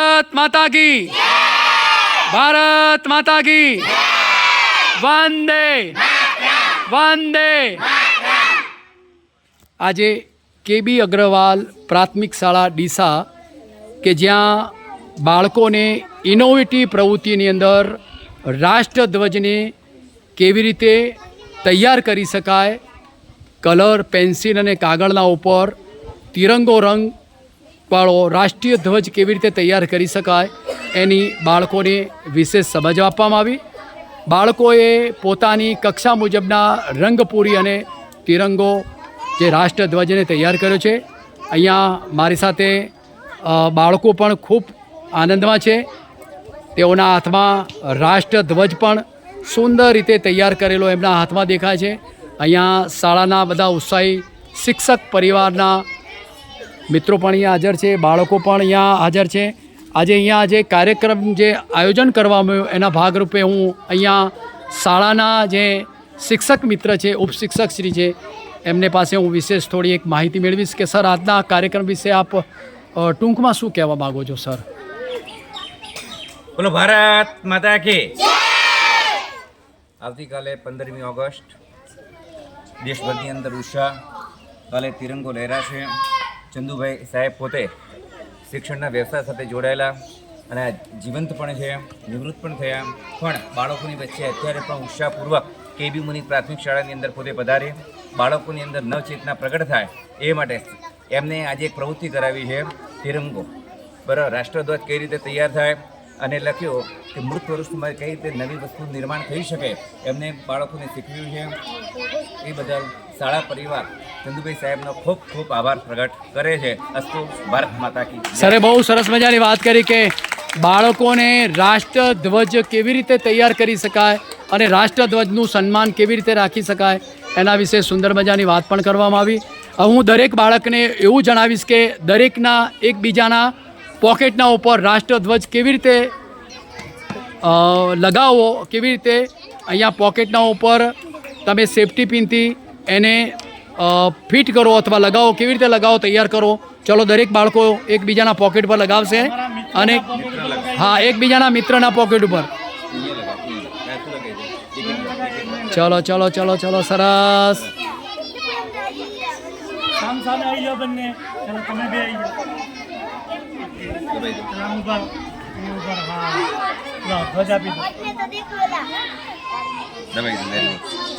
ભારત માતા કી ભારત માતા કી વંદે વંદે આજે કેબી અગ્રવાલ પ્રાથમિક શાળા ડીસા કે જ્યાં બાળકોને ઇનોવેટિવ પ્રવૃત્તિની અંદર રાષ્ટ્રધ્વજને કેવી રીતે તૈયાર કરી શકાય, કલર, પેન્સિલ અને કાગળના ઉપર તિરંગો રંગ વાળો રાષ્ટ્રીય ધ્વજ કેવી રીતે તૈયાર કરી શકાય એની બાળકોને વિશેષ સમજ આપવામાં આવી. બાળકોએ પોતાની કક્ષા મુજબના રંગપૂરી અને તિરંગો જે રાષ્ટ્રધ્વજને તૈયાર કર્યો છે. અહીંયા મારી સાથે બાળકો પણ ખૂબ આનંદમાં છે. તેઓના હાથમાં રાષ્ટ્રધ્વજ પણ સુંદર રીતે તૈયાર કરેલો એમના હાથમાં દેખાય છે. અહીંયા શાળાના બધા ઉત્સાહી શિક્ષક પરિવારના મિત્રો પણ અહીંયા હાજર છે, બાળકો પણ અહીંયા હાજર છે. આજે અહીંયા જે કાર્યક્રમ જે આયોજન કરવામાં આવ્યું, એના ભાગરૂપે હું અહીંયા શાળાના જે શિક્ષક મિત્ર છે, ઉપશિક્ષક શ્રી છે, એમને પાસે હું વિશેષ થોડી એક માહિતી મેળવીશ કે, સર, આજના કાર્યક્રમ વિશે આપ ટૂંકમાં શું કહેવા માગો છો, સર? બોલો, ભારત માતા કે. આવતીકાલે પંદરમી ઓગસ્ટ, દેશભરની અંદર ઉષા, કાલે તિરંગો લહેરાશે. ચંદુભાઈ સાહેબ પોતે શિક્ષણના વ્યવસાય સાથે જોડાયેલા અને જીવંત પણ છે, નિવૃત્ત પણ થયા. પણ બાળકોની વચ્ચે અત્યારે પણ ઉત્સાહપૂર્વક કેબી મુનિ પ્રાથમિક શાળાની અંદર પોતે પધારે. બાળકોની અંદર નવચેતના પ્રગટ થાય એ માટે એમને આજે એક પ્રવૃત્તિ કરાવી છે, તિરંગો. બરાબર, રાષ્ટ્રધ્વજ કઈ રીતે તૈયાર થાય અને લખ્યો કે મૃત પુરુષમાં કઈ રીતે નવી વસ્તુ નિર્માણ થઈ શકે એમને બાળકોને શીખવ્યું છે. એ બદલ શાળા પરિવાર ચંદુભાઈ સાહેબનો ખૂબ ખૂબ આભાર પ્રગટ કરે છે. અસ્તુ ભારત માતા કી સરે બહુ સરસ મજાની વાત કરી કે બાળકોને રાષ્ટ્રધ્વજ કેવી રીતે તૈયાર કરી શકાય અને રાષ્ટ્રધ્વજનું સન્માન કેવી રીતે રાખી શકાય એના વિશે સુંદર મજાની વાત પણ કરવામાં આવી. હું દરેક બાળકને એવું જણાવીશ કે દરેકના એકબીજાના પોકેટના ઉપર રાષ્ટ્રધ્વજ કેવી રીતે લગાવો કેવી રીતે અહીંયા પોકેટના ઉપર તમે સેફટી પિનથી એને ફિટ કરો અથવા લગાવો કેવી રીતે લગાવો તૈયાર કરો. ચલો દરેક બાળકો એકબીજાના પોકેટ પર લગાવશે અને હા એકબીજાના મિત્રના પોકેટ ઉપર. ચલો ચલો ચલો ચલો સરસ. સામ સામે આવી જાઓ બંને. ચાલો તમે બે આવી જાઓ. આમ ઉપર એ ઉપર હા. લો ધ્વજ આપી દો. દબાઈ દો, દબાઈ દો.